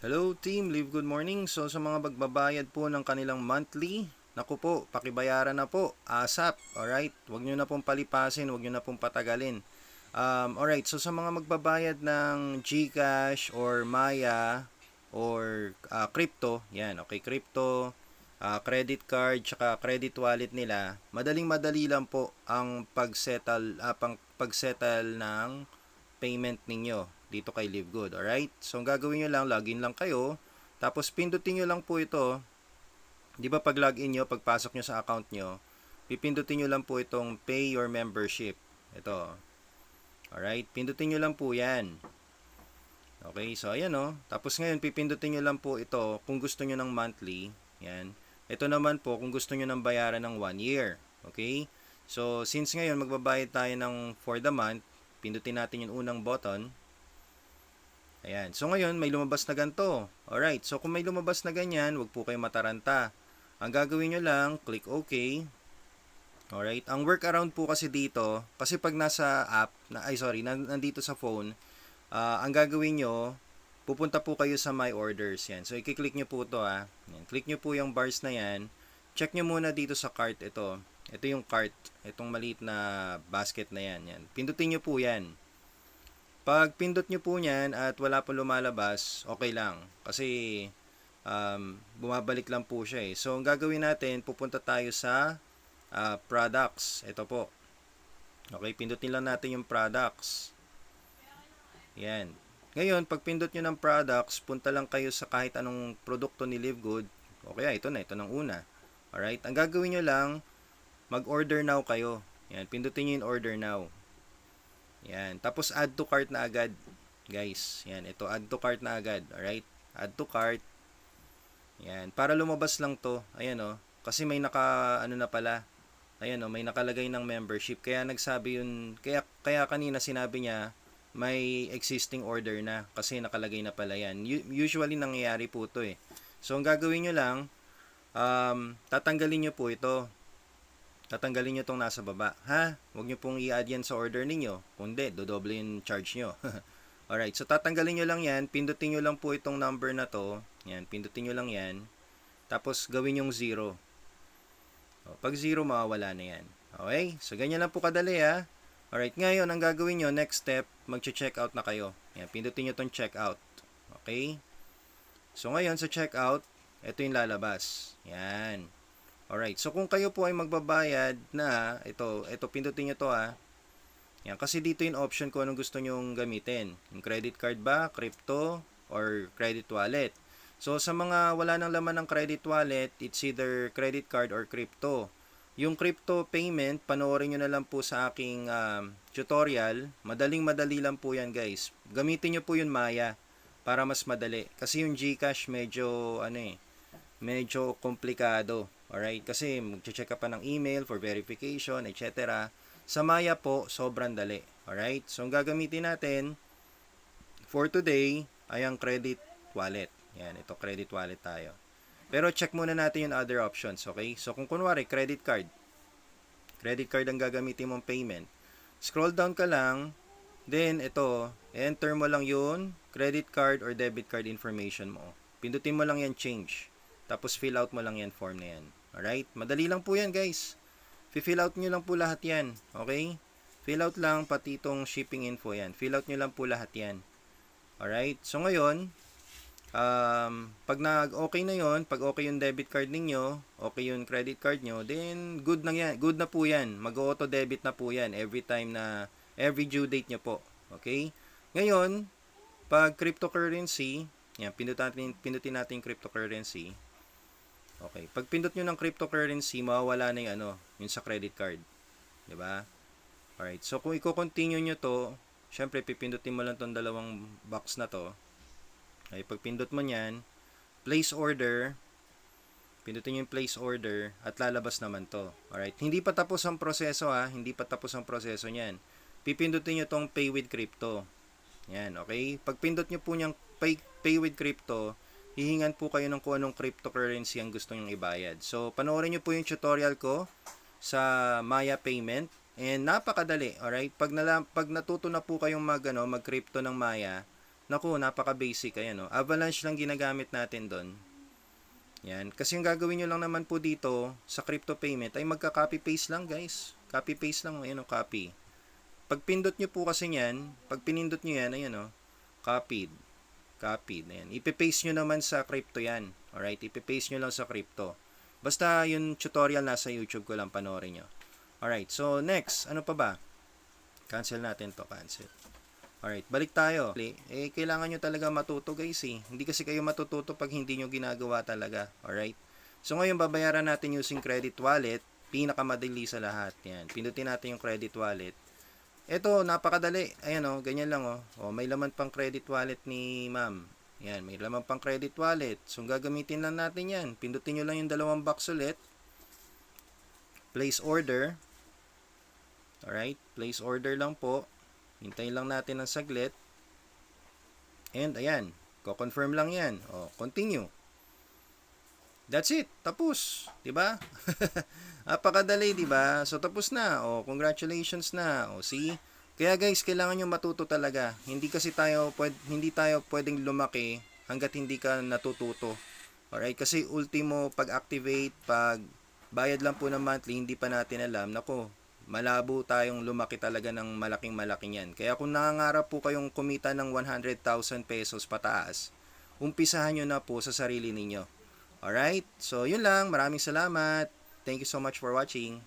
Hello team, live good morning. So sa mga magbabayad po ng kanilang monthly, naku po, pakibayaran na po, ASAP, alright? Huwag nyo na pong palipasin, huwag nyo na pong patagalin. Um, alright, so sa mga magbabayad ng GCash or Maya or ah, crypto, yan, okay, crypto, ah, credit card, tsaka credit wallet nila, madaling madali lang po ang pag-settle, ah, pang, pag-settle ng payment ninyo dito kay Live Good, alright? So, ang gagawin nyo lang, login lang kayo, tapos pindutin nyo lang po ito, di ba pag login nyo, pagpasok nyo sa account nyo, pipindutin nyo lang po itong pay your membership. Ito. Alright? Pindutin nyo lang po yan. Okay, so ayan o. Tapos ngayon, pipindutin nyo lang po ito kung gusto nyo ng monthly. Yan. Ito naman po kung gusto nyo ng bayaran ng 1 year. Okay? So, since ngayon magbabayad tayo ng for the month, pindutin natin yung unang button. Ayan. So, ngayon, may lumabas na ganito. Alright. So, kung may lumabas na ganyan, wag po kayo mataranta. Ang gagawin nyo lang, click OK. Alright. Ang workaround po kasi dito, kasi pag nasa app, na, ay sorry, nan- nandito sa phone, ah, ang gagawin nyo, pupunta po kayo sa My Orders. Yan. So, i-click nyo po ito ah. Yan. Click nyo po yung bars na yan. Check nyo muna dito sa cart ito. Ito yung cart. Itong maliit na basket na yan. yan. Pindutin nyo po yan. Pag pindot nyo po yan at wala pong lumalabas, okay lang. Kasi um, bumabalik lang po siya eh. So, ang gagawin natin, pupunta tayo sa ah, products. Ito po. Okay, pindutin lang natin yung products. Yan. Ngayon, pag pindot nyo ng products, punta lang kayo sa kahit anong produkto ni Live Good. Okay, ah, ito na, ito ng una. Alright, ang gagawin nyo lang, mag-order now kayo. Yan, pindutin nyo yung order now. Yan, tapos add to cart na agad. Guys, yan, ito, add to cart na agad. Alright, add to cart. Yan, para lumabas lang to. Ayan o, kasi may naka, ano na pala, ayan o, may nakalagay ng membership. Kaya nagsabi yun, kaya, kaya kanina sinabi niya, may existing order na kasi nakalagay na pala yan. Usually nangyayari po to eh. So ang gagawin nyo lang, um, tatanggalin nyo po ito. Tatanggalin nyo tong nasa baba. Ha? Huwag nyo pong i-add yan sa order ninyo. Kundi, dodoble yung charge nyo. Alright, so tatanggalin nyo lang yan. Pindutin nyo lang po itong number na to. Yan, pindutin nyo lang yan. Tapos gawin yung 0. O, pag 0, mawawala na yan. Okay? So ganyan lang po kadali ha. Alright, ngayon, ang gagawin nyo, next step, mag-check out na kayo. Yan, pindutin nyo tong check out. Okay? So, ngayon, sa check out, ito yung lalabas. Yan. Alright, so kung kayo po ay magbabayad na, ito, ito, pindutin nyo to ha. Yan, kasi dito yung option kung anong gusto nyong gamitin. Yung credit card ba, crypto, or credit wallet. So, sa mga wala nang laman ng credit wallet, it's either credit card or crypto. Yung crypto payment, panoorin nyo na lang po sa aking um, tutorial. Madaling madali lang po yan guys. Gamitin nyo po yung Maya para mas madali. Kasi yung Gcash medyo ano eh, medyo komplikado. Alright? Kasi mag-check ka pa ng email for verification, etc. Sa Maya po, sobrang dali. Alright? So, ang gagamitin natin for today ay ang credit wallet. Yan, ito credit wallet tayo. Pero check muna natin yung other options, okay? So, kung kunwari, credit card. Credit card ang gagamitin mong payment. Scroll down ka lang. Then, ito, enter mo lang yun, credit card or debit card information mo. Pindutin mo lang yan, change. Tapos, fill out mo lang yan, form na yan. Alright? Madali lang po yan, guys. Fill out nyo lang po lahat yan. Okay? Fill out lang, pati itong shipping info yan. Fill out nyo lang po lahat yan. Alright? So, ngayon, um, pag nag-okay na yon pag okay yung debit card ninyo, okay yung credit card nyo, then good na yan. Good na po yan. Mag-auto debit na po yan every time na, every due date nyo po. Okay? Ngayon, pag cryptocurrency, yan, pindutin natin, pindutin natin cryptocurrency. Okay. Pag pindot nyo ng cryptocurrency, mawawala na yung ano, yung sa credit card. ba? Alright. So, kung i-continue nyo to, syempre, pipindutin mo lang tong dalawang box na to. Okay, pag pindot mo niyan, place order, pindutin nyo yung place order, at lalabas naman to. Alright, hindi pa tapos ang proseso ha, hindi pa tapos ang proseso niyan. Pipindutin nyo tong pay with crypto. Yan, okay? Pag pindot nyo po niyang pay, pay with crypto, hihingan po kayo ng kung anong cryptocurrency ang gusto nyong ibayad. So, panoorin nyo po yung tutorial ko sa Maya Payment. And napakadali, alright? Pag, nala, pag natuto na po kayong mag, ano, mag-crypto ng Maya, naku, napaka-basic. Ayan, oh. Avalanche lang ginagamit natin doon. Yan. Kasi yung gagawin nyo lang naman po dito sa crypto payment ay magka-copy-paste lang, guys. Copy-paste lang. Ayan, oh, copy. Pag pindot nyo po kasi yan, pag pinindot nyo yan, ayan, oh, copied. Copied. Ayan. Ipipaste nyo naman sa crypto yan. Alright? Ipipaste nyo lang sa crypto. Basta yung tutorial nasa YouTube ko lang panoorin nyo. Alright. So, next. Ano pa ba? Cancel natin to. Cancel. Alright. Balik tayo. Eh, kailangan nyo talaga matuto guys eh. Hindi kasi kayo matututo pag hindi nyo ginagawa talaga. Alright? So, ngayon babayaran natin using credit wallet. Pinakamadali sa lahat. Yan. Pindutin natin yung credit wallet. Ito, napakadali. Ayan o, ganyan lang o. O, may laman pang credit wallet ni ma'am. Yan, may laman pang credit wallet. So, gagamitin lang natin yan. Pindutin nyo lang yung dalawang box ulit. Place order. Alright, place order lang po. Hintayin lang natin ng saglit. And, ayan. Ko-confirm lang yan. O, continue. That's it. Tapos. 'Di ba? Napakadali, 'di ba? So tapos na. Oh, congratulations na. Oh, see? Kaya guys, kailangan niyo matuto talaga. Hindi kasi tayo pwed, hindi tayo pwedeng lumaki hangga't hindi ka natututo. Alright? Kasi ultimo pag-activate, pag bayad lang po ng monthly, hindi pa natin alam. Nako, malabo tayong lumaki talaga ng malaking malaking yan. Kaya kung nangangarap po kayong kumita ng 100,000 pesos pataas, umpisahan nyo na po sa sarili ninyo. Alright? So, yun lang. Maraming salamat. Thank you so much for watching.